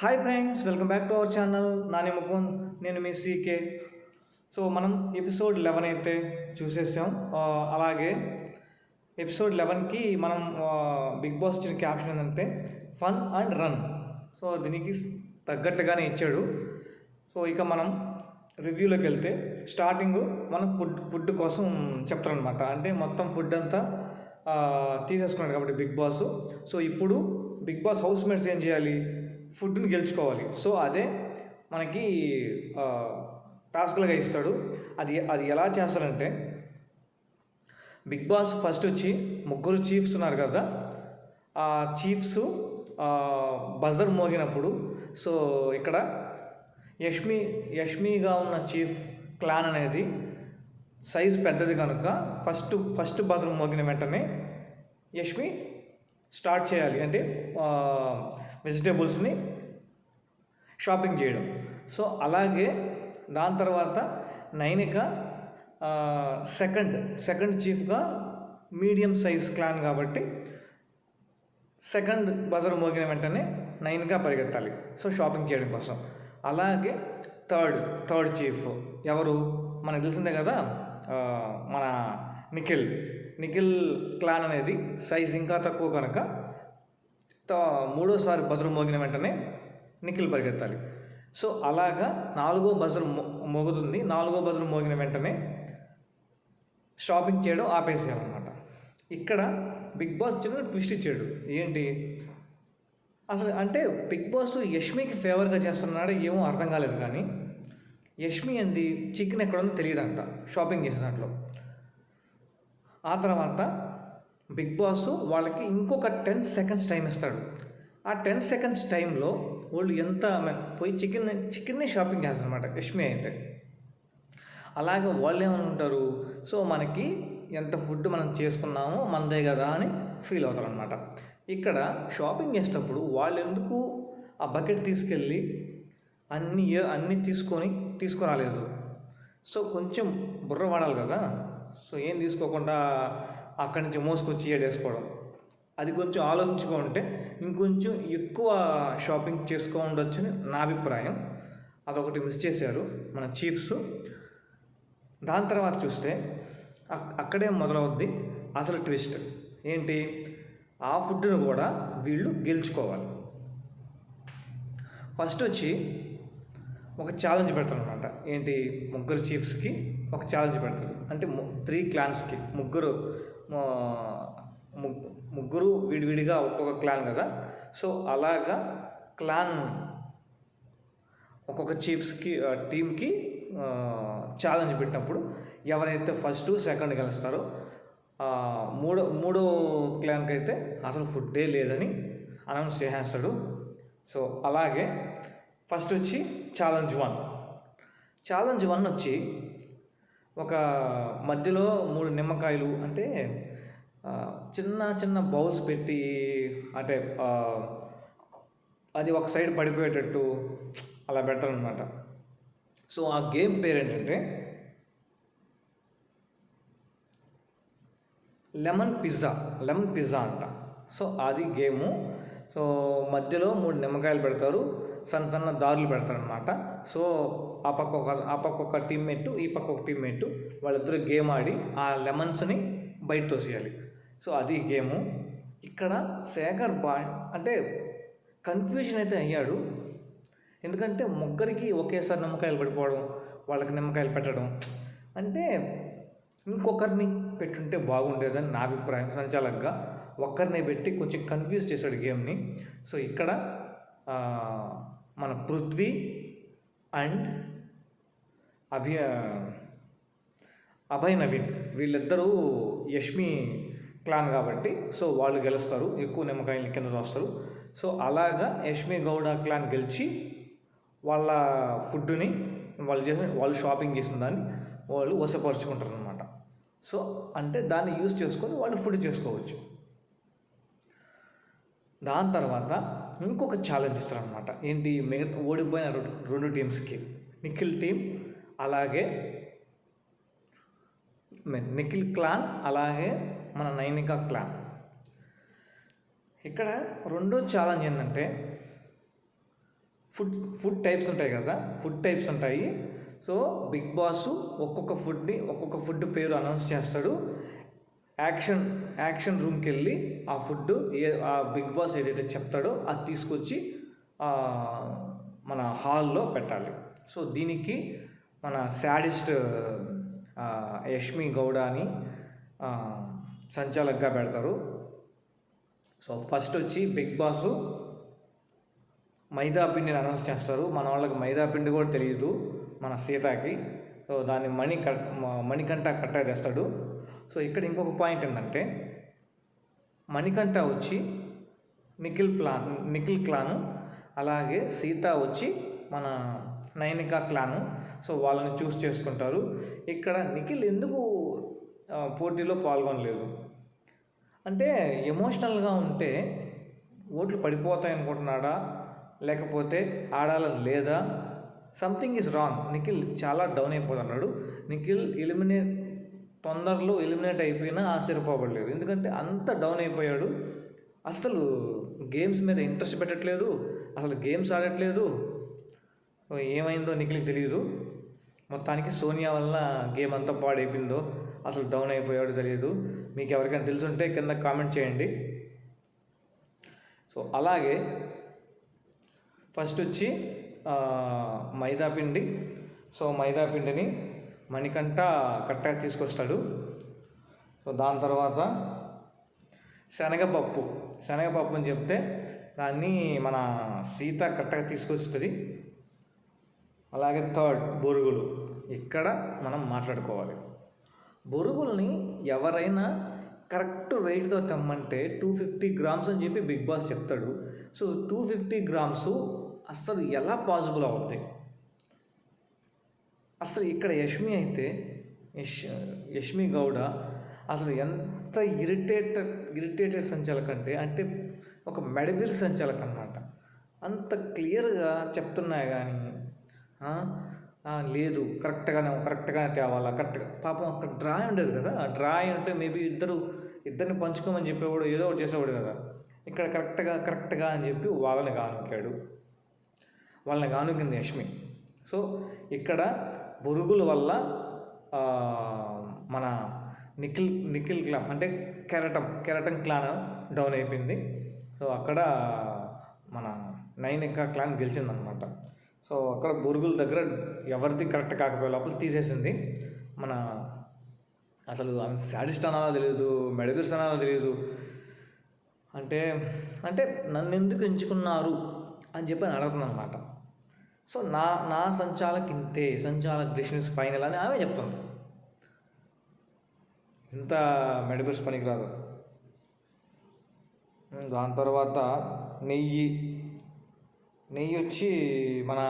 Hi friends welcome back to our channel Nani Mukund నేను మీ CK so మనం episode eleven అయితే చూసేసాం. అలాగే ఎపిసోడ్ లెవెన్కి మనం బిగ్ బాస్ ఇచ్చిన క్యాప్షన్ ఏంటంటే ఫన్ అండ్ రన్ సో దీనికి తగ్గట్టుగానే ఇచ్చాడు. సో ఇక మనం రివ్యూలోకి వెళ్తే స్టార్టింగ్ మనం ఫుడ్ ఫుడ్ కోసం చెప్తారనమాట అంటే మొత్తం ఫుడ్ అంతా తీసేసుకున్నాడు కాబట్టి బిగ్ బాస్ సో ఇప్పుడు బిగ్ బాస్ హౌస్ మేట్స్ ఏం చేయాలి? ఫుడ్ని గెలుచుకోవాలి. సో అదే మనకి టాస్క్లుగా ఇస్తాడు. అది అది ఎలా చేస్తారంటే బిగ్ బాస్ ఫస్ట్ వచ్చి ముగ్గురు చీఫ్స్ ఉన్నారు కదా ఆ చీఫ్స్ బజర్ మోగినప్పుడు సో ఇక్కడ యష్మి యష్మిగా ఉన్న చీఫ్ క్లాన్ అనేది సైజ్ పెద్దది కనుక ఫస్ట్ ఫస్ట్ బజర్ మోగిన వెంటనే యష్మి స్టార్ట్ చేయాలి. అంటే వెజిటేబుల్స్ని షాపింగ్ చేయడం. సో అలాగే దాని తర్వాత నైనిక సెకండ్ సెకండ్ చీఫ్గా మీడియం సైజ్ క్లాన్ కాబట్టి సెకండ్ బజర్ మోగిన వెంటనే నైన్గా పరిగెత్తాలి. సో షాపింగ్ చేయడం కోసం. అలాగే థర్డ్ థర్డ్ చీఫ్ ఎవరు? మనకు తెలిసిందే కదా మన నిఖిల్. నిఖిల్ క్లాన్ అనేది సైజ్ ఇంకా తక్కువ కనుక మూడోసారి బజరు మోగిన వెంటనే నిఖిల్ పరిగెత్తాలి. సో అలాగా నాలుగో బజరు మోగుతుంది. నాలుగో బజరు మోగిన వెంటనే షాపింగ్ చేయడం ఆపేసేయాలన్నమాట. ఇక్కడ బిగ్ బాస్ చిన్న ట్విస్ట్ ఇచ్చాడు. ఏంటి? అసలు అంటే బిగ్ బాస్ యష్మికి ఫేవర్గా చేస్తున్నాడో ఏమో అర్థం కాలేదు కానీ యష్మి అంది చికెన్ ఎక్కడ ఉందో తెలియదంట షాపింగ్ చేసిన దాంట్లో ఆ తర్వాత బిగ్ బాస్ వాళ్ళకి ఇంకొక టెన్ సెకండ్స్ టైం ఇస్తాడు. ఆ టెన్ సెకండ్స్ టైంలో వాళ్ళు ఎంత పోయి చికెన్ చికెన్ని షాపింగ్ చేస్తారనమాట యష్మి అయితే. అలాగే వాళ్ళు ఏమనుకుంటారు సో మనకి ఎంత ఫుడ్ మనం చేసుకున్నామో మనదే కదా అని ఫీల్ అవుతారు అనమాట ఇక్కడ షాపింగ్ చేసేటప్పుడు వాళ్ళు ఎందుకు ఆ బకెట్ తీసుకెళ్ళి అన్ని ఏ- అన్ని తీసుకొని తీసుకురాలేదు? సో కొంచెం బుర్ర వాడాలి కదా. సో ఏం తీసుకోకుండా అక్కడి నుంచి మోసుకొచ్చి ఏడేసుకోవడం అది కొంచెం ఆలోచించుకుంటే ఇంకొంచెం ఎక్కువ షాపింగ్ చేసుకో ఉండొచ్చని నా అభిప్రాయం. అదొకటి మిస్ చేశారు మన చీఫ్స్. దాని తర్వాత చూస్తే అక్కడే మొదలవుద్ది అసలు ట్విస్ట్. ఏంటి? ఆ ఫుడ్ను కూడా వీళ్ళు గెలుచుకోవాలి. ఫస్ట్ వచ్చి ఒక ఛాలెంజ్ పెడతారు అనమాట ఏంటి? ముగ్గురు చీఫ్స్కి ఒక ఛాలెంజ్ పెడతారు. అంటే త్రీ క్లాన్స్కి ముగ్గురు ముగ్గురు విడివిడిగా ఒక్కొక్క క్లాన్ కదా. సో అలాగా క్లాన్ ఒక్కొక్క చీఫ్స్కి టీమ్కి ఛాలెంజ్ పెట్టినప్పుడు ఎవరైతే ఫస్ట్ సెకండ్ గెలుస్తారో మూడో మూడో క్లాన్కి అయితే అసలు ఫుడ్డే లేదని అనౌన్స్ చేసేస్తాడు. సో అలాగే ఫస్ట్ వచ్చి ఛాలెంజ్ వన్. ఛాలెంజ్ వన్ వచ్చి ఒక మధ్యలో మూడు నిమ్మకాయలు అంటే చిన్న చిన్న బౌల్స్ పెట్టి అంటే అది ఒక సైడ్ పడిపోయేటట్టు అలా పెడతారనమాట సో ఆ గేమ్ పేరు ఏంటంటే లెమన్ పిజ్జా లెమన్ పిజ్జా అంట. సో అది గేము. సో మధ్యలో మూడు నిమ్మకాయలు పెడతారు. సన్న సన్న దారులు పెడతారనమాట సో ఆ పక్క ఒక ఆ పక్క ఒక టీమ్మేట్ ఈ పక్క ఒక టీమ్మేట్ వాళ్ళిద్దరు గేమ్ ఆడి ఆ లెమన్స్ని బయట తోసేయాలి. సో అది గేము. ఇక్కడ శేఖర్ బా అంటే కన్ఫ్యూజన్ అయితే అయ్యాడు. ఎందుకంటే ముగ్గురికి ఒకేసారి నిమ్మకాయలు పడిపోవడం వాళ్ళకి నిమ్మకాయలు పెట్టడం అంటే ఇంకొకరిని పెట్టుంటే బాగుండేదని నా అభిప్రాయం సంచాలకంగా. ఒక్కరిని పెట్టి కొంచెం కన్ఫ్యూజ్ చేశాడు గేమ్ని. సో ఇక్కడ మన పృథ్వీ అండ్ అభి అభయ్ నవీన్. వీళ్ళిద్దరూ యష్మి క్లాన్ కాబట్టి సో వాళ్ళు గెలుస్తారు. ఎక్కువ నిమ్మకాయలు కింద వస్తారు సో అలాగా యష్మి గౌడ క్లాన్ గెలిచి వాళ్ళ ఫుడ్ని వాళ్ళు చేసిన వాళ్ళు షాపింగ్ చేసిన దాన్ని వాళ్ళు వసపరుచుకుంటారు అనమాట సో అంటే దాన్ని యూజ్ చేసుకొని వాళ్ళు ఫుడ్ చేసుకోవచ్చు. దాని తర్వాత ఇంకొక ఛాలెంజ్ ఇస్తారనమాట ఏంటి? మిగతా ఓడిపోయిన రెండు టీమ్స్కి నిఖిల్ టీం అలాగే నిఖిల్ క్లాన్ అలాగే మన నైనికా క్లాన్ ఇక్కడ రెండో ఛాలెంజ్ ఏంటంటే ఫుడ్ ఫుడ్ టైప్స్ ఉంటాయి కదా? ఫుడ్ టైప్స్ ఉంటాయి. సో బిగ్ బాస్ ఒక్కొక్క ఫుడ్ని ఒక్కొక్క ఫుడ్ పేరు అనౌన్స్ చేస్తాడు. యాక్షన్ యాక్షన్ రూమ్కి వెళ్ళి ఆ ఫుడ్ ఏ ఆ బిగ్ బాస్ ఏదైతే చెప్తాడో అది తీసుకొచ్చి మన హాల్లో పెట్టాలి. సో దీనికి మన శాడిస్ట్ యష్మి గౌడ అని సంచాలక్గా పెడతారు. సో ఫస్ట్ వచ్చి బిగ్ బాస్ మైదా పిండిని అనౌన్స్ చేస్తారు. మన వాళ్ళకి మైదా పిండి కూడా తెలియదు మన సీతకి. సో దాన్ని మణి కట్ మ- మణికంఠ కట్ట తెస్తాడు. సో ఇక్కడ ఇంకొక పాయింట్ ఏంటంటే మణికంఠ వచ్చి నిఖిల్ ప్లాన్ నిఖిల్ క్లాను అలాగే సీత వచ్చి మన నైనికా క్లాను. సో వాళ్ళని చూస్ చేసుకుంటారు. ఇక్కడ నిఖిల్ ఎందుకు పోటీలో పాల్గొనలేదు? అంటే ఎమోషనల్గా ఉంటే ఓట్లు పడిపోతాయి అనుకుంటున్నాడా? లేకపోతే ఆడాలని లేదా? Something is wrong. నిఖిల్ చాలా డౌన్ అయిపోతున్నాడు. నిఖిల్ ఎలిమినేట్ తొందరలో ఎలిమినేట్ అయిపోయినా ఆశ్చర్యపోబడలేదు ఎందుకంటే అంత డౌన్ అయిపోయాడు. అసలు గేమ్స్ మీద ఇంట్రెస్ట్ పెట్టట్లేదు. అసలు గేమ్స్ ఆడట్లేదు. ఏమైందో నిఖిల్కి తెలియదు మొత్తానికి సోనియా వల్ల గేమ్ అంతా పాడైపోయిందో అసలు డౌన్ అయిపోయాడో తెలియదు మీకు ఎవరికైనా తెలుసుంటే కింద కామెంట్ చేయండి. సో అలాగే ఫస్ట్ వచ్చి మైదా పిండి సో మైదా పిండిని మణికంఠ కట్టగా తీసుకొస్తాడు. సో దాని తర్వాత శనగపప్పు. శనగపప్పు అని చెప్తే దాన్ని మన సీత కట్టగా తీసుకొస్తుంది. అలాగే థర్డ్ బొరుగులు. ఇక్కడ మనం మాట్లాడుకోవాలి. బొరుగుల్ని ఎవరైనా కరెక్ట్ వెయిట్తో తెమ్మంటే టూ ఫిఫ్టీ గ్రామ్స్ అని చెప్పి బిగ్ బాస్ చెప్తాడు. సో టూ ఫిఫ్టీ గ్రామ్స్ అస్సలు ఎలా పాసిబుల్ అవుతాయి అసలు ఇక్కడ యష్మి అయితే యష్ యష్మి గౌడ అసలు ఎంత ఇరిటేటెడ్ ఇరిటేటెడ్ సంచాలక అంటే అంటే ఒక మెడబిల్ సంచాలక అన్నమాట. అంత క్లియర్గా చెప్తున్నాయి కానీ లేదు కరెక్ట్గానే కరెక్ట్గానే తేవాలా కరెక్ట్గా పాపం అక్కడ డ్రా ఉండేది కదా ఆ డ్రా ఉంటే మేబీ ఇద్దరు ఇద్దరిని పంచుకోమని చెప్పేవాడు ఏదో ఒకటి చేసేవాడు కదా. ఇక్కడ కరెక్ట్గా కరెక్ట్గా అని చెప్పి వాళ్ళని కానుకాడు వాళ్ళని కానుకింది యష్మి. సో ఇక్కడ బురుగుల వల్ల మన నిఖిల్ నిఖిల్ క్లాన్ అంటే కెరటం కెరటం క్లాన్ డౌన్ అయిపోయింది. సో అక్కడ మన నైన్ ఇంకా క్లాన్ గెలిచిందనమాట సో అక్కడ బురుగుల దగ్గర ఎవరిది కరెక్ట్ కాకపోయే లోపల తీసేసింది. మన అసలు ఆమె శాడిస్ట్ అనాలో తెలియదు మెడగిస్ట్ అనాలో తెలియదు. అంటే అంటే నన్ను ఎందుకు ఎంచుకున్నారు అని చెప్పి అని అడుగుతుంది అనమాట సో నా నా సంచాలక్ ఇంతే సంచాలక్ డిషన్స్ ఫైనల్ అని ఆమె చెప్తుంది. ఇంత మెడికల్స్ పనికిరాదు. దాని తర్వాత నెయ్యి నెయ్యి వచ్చి మన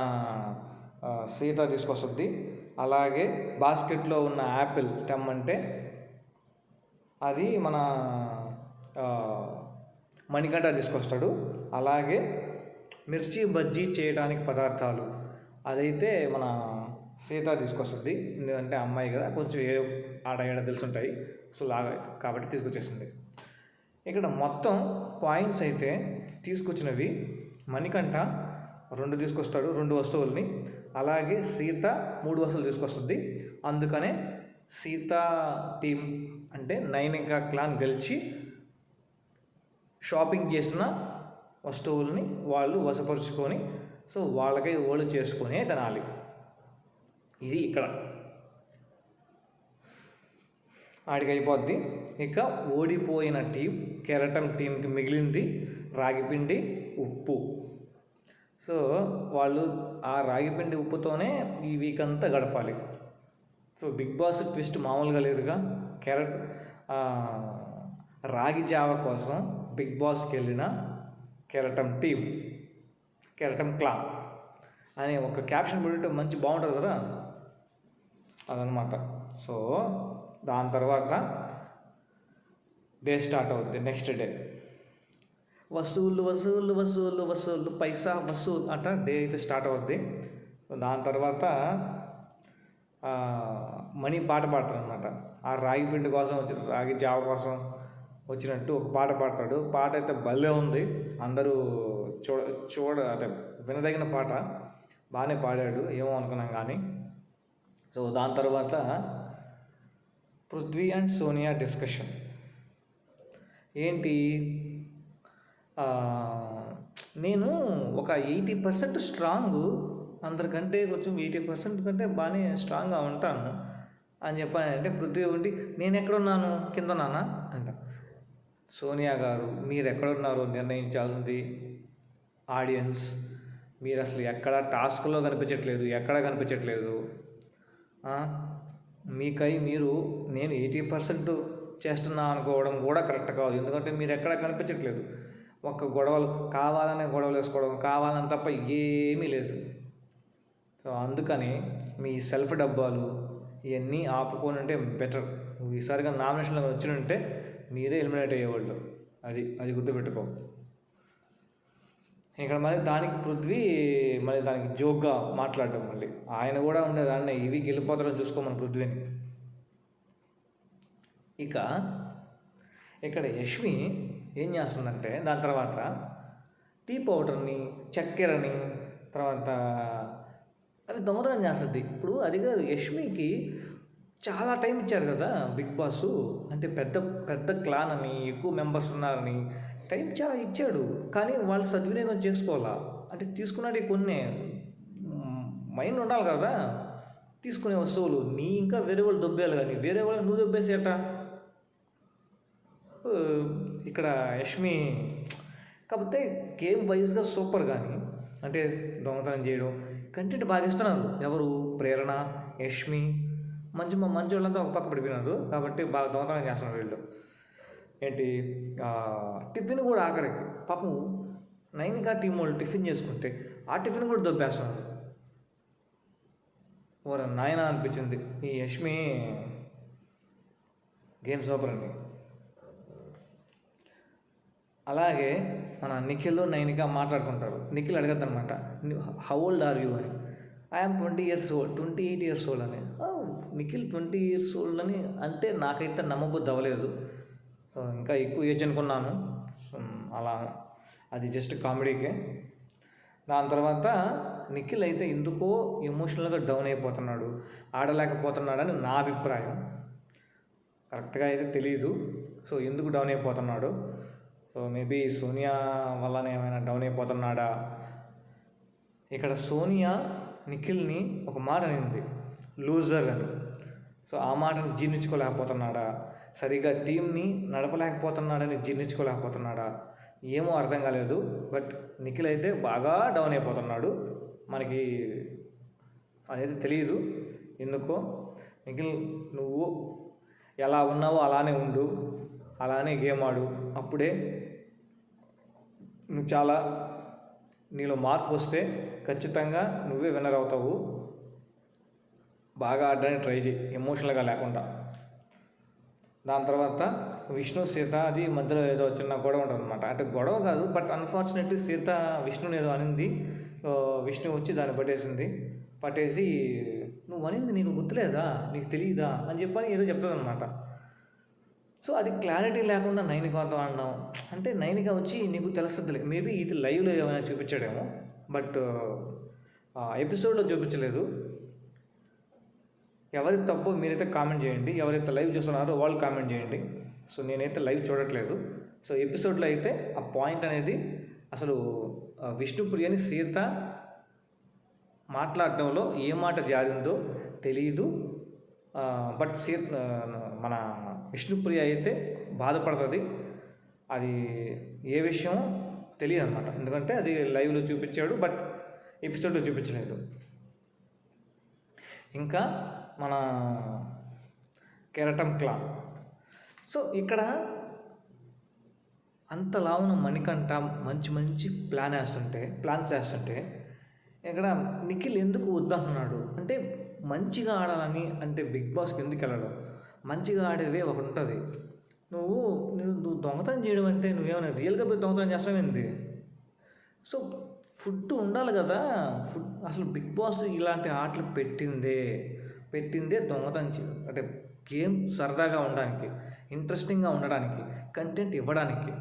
సీత తీసుకొస్తుంది. అలాగే బాస్కెట్లో ఉన్న యాపిల్ తెమ్మంటే అది మన మణికంఠ తీసుకొస్తాడు. అలాగే మిర్చి బజ్జీ చేయడానికి పదార్థాలు. అదైతే మన సీత తీసుకొస్తుంది. ఎందుకంటే అమ్మాయి కదా కొంచెం ఏ ఆడ ఏడ తెలుసుంటాయి. సో లాగా కాబట్టి తీసుకొచ్చేసింది. ఇక్కడ మొత్తం పాయింట్స్ అయితే తీసుకొచ్చినవి. మణికంఠ రెండు తీసుకొస్తాడు రెండు వస్తువుల్ని. అలాగే సీత మూడు వస్తువులు తీసుకొస్తుంది. అందుకనే సీత టీం అంటే నైనిక క్లాన్ గెలిచి షాపింగ్ చేసిన వస్తువుల్ని వాళ్ళు వశపరుచుకొని సో వాళ్ళకై ఓళ్ళు చేసుకునే తినాలి ఇది ఇక్కడ. ఆడికి అయిపోద్ది. ఇక ఓడిపోయిన టీం కెరటం టీంకి మిగిలింది రాగిపిండి ఉప్పు. సో వాళ్ళు ఆ రాగిపిండి ఉప్పుతోనే ఈ వీక్ అంతా గడపాలి. సో బిగ్ బాస్ ట్విస్ట్ మామూలుగా లేదుగా. కెరట్ రాగి జావ కోసం బిగ్ బాస్కి వెళ్ళిన కెరటం టీమ్ కెరటం క్లా అని ఒక క్యాప్షన్ పెడితే మంచి బాగుంటుంది కదా? అదనమాట సో దాని తర్వాత డే స్టార్ట్ అవుద్ది నెక్స్ట్ డే. వసూళ్ళు వసూళ్ళు వసూళ్ళు వసూళ్ళు పైసా వసూలు అంట డే అయితే స్టార్ట్ అవుద్ది. దాని తర్వాత మనీ పాట పాడతారు అనమాట ఆ రాగి పిండి కోసం రాగి జావ కోసం వచ్చినట్టు ఒక పాట పాడతాడు. పాట అయితే భలే ఉంది. అందరూ చూడ చూడ అంటే వినదగిన పాట. బాగానే పాడాడు. ఏమో అనుకున్నాం కానీ. సో దాని తర్వాత పృథ్వీ అండ్ సోనియా డిస్కషన్. ఏంటి? నేను ఒక ఎయిటీ పర్సెంట్ స్ట్రాంగ్ అందరికంటే కొంచెం ఎయిటీ పర్సెంట్ కంటే బాగానే స్ట్రాంగ్గా ఉంటాను. అని చెప్పానంటే పృథ్వీ ఉండి నేను ఎక్కడున్నాను కింద నాన్న సోనియా గారు మీరు ఎక్కడున్నారో నిర్ణయించాల్సింది ఆడియన్స్. మీరు అసలు ఎక్కడ టాస్క్లో కనిపించట్లేదు ఎక్కడ కనిపించట్లేదు. మీకై మీరు నేను ఎయిటీ పర్సెంట్ చేస్తున్నా అనుకోవడం కూడా కరెక్ట్ కాదు. ఎందుకంటే మీరు ఎక్కడ కనిపించట్లేదు. ఒక్క గొడవలు కావాలనే గొడవలు వేసుకోవడం కావాలని తప్ప ఏమీ లేదు. సో అందుకని మీ సెల్ఫ్ డబ్బాలు ఇవన్నీ ఆపుకోనంటే బెటర్. ఈసారిగా నామినేషన్లో వచ్చినంటే మీరే ఎలిమినేట్ అయ్యేవాళ్ళు. అది అది గుర్తుపెట్టుకో. ఇక్కడ మరి దానికి పృథ్వీ మళ్ళీ దానికి జోక్గా మాట్లాడడం మళ్ళీ. ఆయన కూడా ఉండేదాన్ని ఇవి గెలిపోతారని చూసుకోమని పృథ్వీని. ఇక ఇక్కడ యష్మి ఏం చేస్తుందంటే దాని తర్వాత టీ పౌడర్ని చక్కెరని తర్వాత అవి దొంగతనం చేస్తుంది. ఇప్పుడు అది కాదు యష్మికి చాలా టైం ఇచ్చారు కదా బిగ్ బాస్. అంటే పెద్ద పెద్ద క్లాన్ అని ఎక్కువ మెంబర్స్ ఉన్నారని టైం చాలా ఇచ్చాడు. కానీ వాళ్ళు సద్వినియోగం చేసుకోవాలా? అంటే తీసుకున్నవి కొన్ని. మైండ్ ఉండాలి కదా. తీసుకునే వస్తువులు. నీ ఇంకా వేరే వాళ్ళు దొబ్బేయాలి కానీ వేరే వాళ్ళు నువ్వు దొబ్బేసేట. ఇక్కడ యష్మి. కాకపోతే గేమ్ వైజ్గా సూపర్ కానీ అంటే దొంగతనం చేయడం కంటెంట్ బాగా ఇస్తున్నారు. ఎవరు? ప్రేరణ యష్మి. మంచి మంచి వాళ్ళంతా ఒక పక్క పడిపోయినారు. కాబట్టి బాగా దొంగతనం చేస్తున్నారు వీళ్ళు. ఏంటి? టిఫిన్ కూడా ఆఖరికి పాపం నైన్గా టీం వాళ్ళు టిఫిన్ చేసుకుంటే ఆ టిఫిన్ కూడా దొబ్బేస్తున్నారు. ఓర నాయన అనిపించింది. ఈ యష్మి గేమ్ సూపర్ అండి. అలాగే మన నిఖిల్ నైన్గా మాట్లాడుకుంటారు. నిఖిల్ అడగద్దనమాట హౌ ఓల్డ్ ఆర్ యూ? అని. I'm twenty years old twenty eight years old అని. నిఖిల్ ట్వంటీ ఇయర్స్ ఓల్డ్ అని అంటే నాకైతే నమ్మబుద్ధి అవ్వలేదు. సో ఇంకా ఎక్కువ ఏజ్ అనుకున్నాను. సో, అలా అది జస్ట్ కామెడీకే దాని తర్వాత నిఖిల్ అయితే ఎందుకో ఎమోషనల్గా డౌన్ అయిపోతున్నాడు ఆడలేకపోతున్నాడని నా అభిప్రాయం. కరెక్ట్గా అయితే తెలియదు సో ఎందుకు డౌన్ అయిపోతున్నాడు? సో మేబీ సోనియా వల్లనే ఏమైనా డౌన్ అయిపోతున్నాడా? ఇక్కడ సోనియా నిఖిల్ని ఒక మాట అనింది. లూజర్ అని. సో ఆ మాటను జీర్ణించుకోలేకపోతున్నాడా? సరిగ్గా టీంని నడపలేకపోతున్నాడని జీర్ణించుకోలేకపోతున్నాడా? ఏమో అర్థం కాలేదు. బట్ నిఖిల్ అయితే బాగా డౌన్ అయిపోతున్నాడు. మనకి అదైతే తెలియదు ఎందుకో? నిఖిల్ నువ్వు ఎలా ఉన్నావో అలానే ఉండు. అలానే గేమ్ ఆడు. అప్పుడే నువ్వు చాలా నీలో మార్పు వస్తే ఖచ్చితంగా నువ్వే విన్నర్ అవుతావు. బాగా ఆడడానికి ట్రై చేయి ఎమోషనల్గా లేకుండా. దాని తర్వాత విష్ణు సీత అది మధ్యలో ఏదో చిన్న గొడవ ఉంటుంది అనమాట అంటే గొడవ కాదు బట్ అన్ఫార్చునేట్లీ సీత విష్ణుని ఏదో అనింది. విష్ణు వచ్చి దాన్ని పట్టేసింది. పట్టేసి నువ్వు అనింది నీకు గుర్తులేదా? నీకు తెలియదా అని చెప్పని ఏదో చెప్తుంది అనమాట సో అది క్లారిటీ లేకుండా నైనికాతో ఆడినాం అంటే నైనిక వచ్చి నీకు తెలుస్తుంది మేబీ ఇది లైవ్లో ఏమైనా చూపించాడేమో బట్ ఎపిసోడ్లో చూపించలేదు. ఎవరి తప్పు మీరైతే కామెంట్ చేయండి ఎవరైతే లైవ్ చూస్తున్నారో వాళ్ళు కామెంట్ చేయండి. సో నేనైతే లైవ్ చూడట్లేదు. సో ఎపిసోడ్లో అయితే ఆ పాయింట్ అనేది అసలు విష్ణుప్రియని సీత మాట్లాడటంలో ఏ మాట జారిందో తెలియదు బట్ సీత మన విష్ణుప్రియ అయితే బాధపడుతుంది. అది ఏ విషయం తెలియదు అనమాట ఎందుకంటే అది లైవ్లో చూపించాడు బట్ ఎపిసోడ్లో చూపించలేదు. ఇంకా మన కెరటం క్లా. సో ఇక్కడ అంత లావున మణికంఠ మంచి మంచి ప్లాన్ వేస్తుంటే ప్లాన్స్ వేస్తుంటే ఇక్కడ నిఖిల్ ఎందుకు వద్దంటున్నాడు? అంటే మంచిగా ఆడాలని అంటే బిగ్ బాస్కి ఎందుకు వెళ్ళడం? మంచిగా ఆడేవే ఒకటి ఉంటుంది. నువ్వు నువ్వు నువ్వు దొంగతనం చేయడం అంటే నువ్వేమైనా రియల్గా పోయి దొంగతనం చేస్తావేంది సో ఫుడ్ ఉండాలి కదా. ఫుడ్ అసలు బిగ్ బాస్ ఇలాంటి ఆటలు పెట్టిందే పెట్టిందే దొంగతనం చేయడం అంటే గేమ్ సరదాగా ఉండడానికి ఇంట్రెస్టింగ్గా ఉండడానికి కంటెంట్ ఇవ్వడానికి.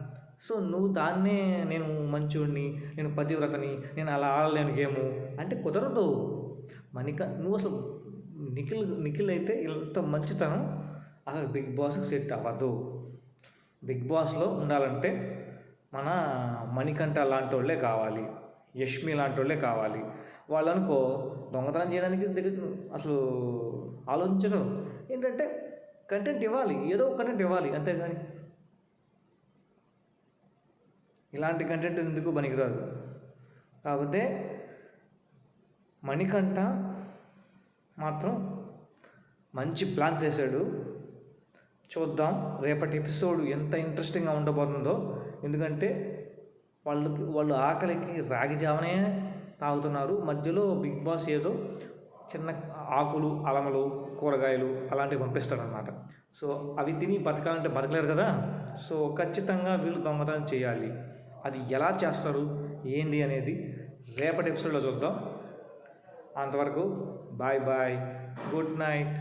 సో నువ్వు దాన్నే నేను మంచోడిని నేను పతివ్రతని నేను అలా ఆడలేను గేము అంటే కుదరదు. మణిక నువ్వు అసలు నిఖిల్ నిఖిల్ అయితే ఇంత మంచితనం అసలు బిగ్ బాస్కి సెట్ అవ్వదు. బిగ్ బాస్లో ఉండాలంటే మన మణికంఠ లాంటి వాళ్ళే కావాలి యష్మి లాంటి వాళ్ళే కావాలి. వాళ్ళు అనుకో దొంగతనం చేయడానికి దగ్గర అసలు ఆలోచించరు. ఏంటంటే కంటెంట్ ఇవ్వాలి ఏదో కంటెంట్ ఇవ్వాలి అంతేగాని ఇలాంటి కంటెంట్ ఎందుకు పనికిరాదు? కాకపోతే మణికంఠ మాత్రం మంచి ప్లాన్ చేశాడు. చూద్దాం. రేపటి ఎపిసోడ్ ఎంత ఇంట్రెస్టింగ్గా ఉండబోతుందో. ఎందుకంటే వాళ్ళకి వాళ్ళు ఆకలికి రాగి జావనే తాగుతున్నారు. మధ్యలో బిగ్ బాస్ ఏదో చిన్న ఆకులు అలమలు కూరగాయలు అలాంటివి పంపిస్తాడనమాట సో అవి తిని బతకాలంటే బతకలేరు కదా. సో ఖచ్చితంగా వీళ్ళు దొంగతనం చేయాలి. అది ఎలా చేస్తారు? ఏంటి అనేది రేపటి ఎపిసోడ్లో చూద్దాం. అంతవరకు బాయ్ బాయ్ గుడ్ నైట్.